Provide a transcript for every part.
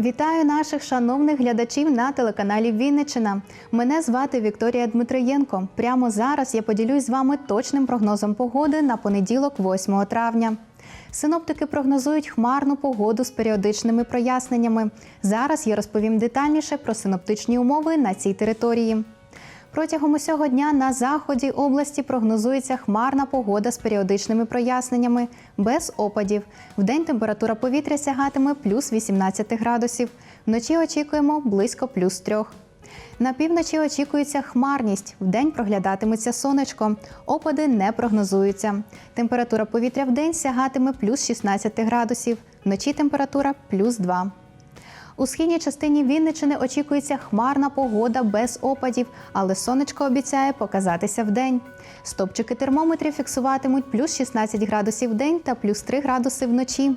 Вітаю наших шановних глядачів на телеканалі Вінничина. Мене звати Вікторія Дмитриєнко. Прямо зараз я поділюсь з вами точним прогнозом погоди на понеділок, 8 травня. Синоптики прогнозують хмарну погоду з періодичними проясненнями. Зараз я розповім детальніше про синоптичні умови на цій території. Протягом усього дня на заході області прогнозується хмарна погода з періодичними проясненнями, без опадів. Вдень температура повітря сягатиме плюс 18 градусів. Вночі очікуємо близько плюс 3. На півночі очікується хмарність. Вдень проглядатиметься сонечко. Опади не прогнозуються. Температура повітря вдень сягатиме плюс 16 градусів. Вночі температура плюс 2. У східній частині Вінничини очікується хмарна погода без опадів, але сонечко обіцяє показатися вдень. Стопчики термометрів фіксуватимуть плюс 16 градусів в день та плюс 3 градуси вночі.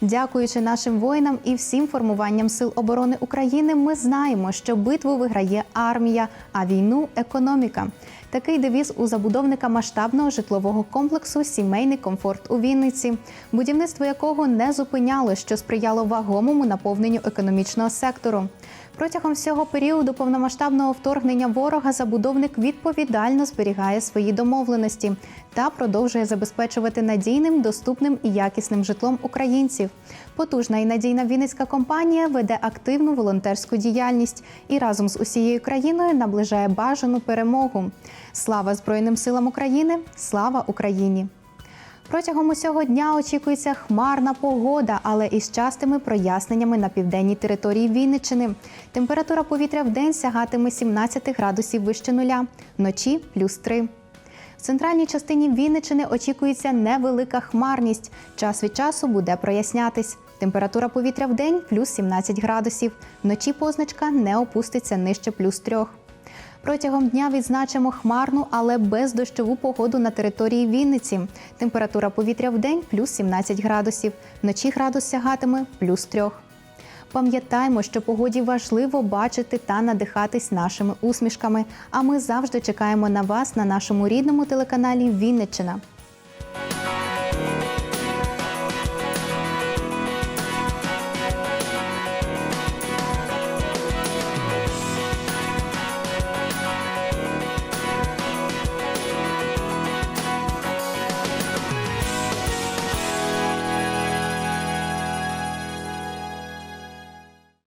Дякуючи нашим воїнам і всім формуванням сил оборони України, ми знаємо, що битву виграє армія, а війну економіка. Такий девіз у забудовника масштабного житлового комплексу Сімейний комфорт у Вінниці, будівництво якого не зупиняло, що сприяло вагомому наповненню економічного сектору. Протягом всього періоду повномасштабного вторгнення ворога забудовник відповідально зберігає свої домовленості та продовжує забезпечувати надійним, доступним і якісним житлом українців. Потужна і надійна вінницька компанія веде активну волонтерську діяльність і разом з усією країною наближає бажану перемогу. Слава Збройним силам України! Слава Україні! Протягом усього дня очікується хмарна погода, але із частими проясненнями на південній території Вінниччини. Температура повітря в день сягатиме 17 градусів вище нуля, вночі плюс 3. В центральній частині Вінниччини очікується невелика хмарність. Час від часу буде прояснятись. Температура повітря в день плюс 17 градусів. Вночі позначка не опуститься нижче плюс 3. Протягом дня відзначимо хмарну, але бездощову погоду на території Вінниці. Температура повітря в день плюс 17 градусів. Вночі градус сягатиме плюс 3. Пам'ятаймо, що погоді важливо бачити та надихатись нашими усмішками. А ми завжди чекаємо на вас на нашому рідному телеканалі Вінниччина.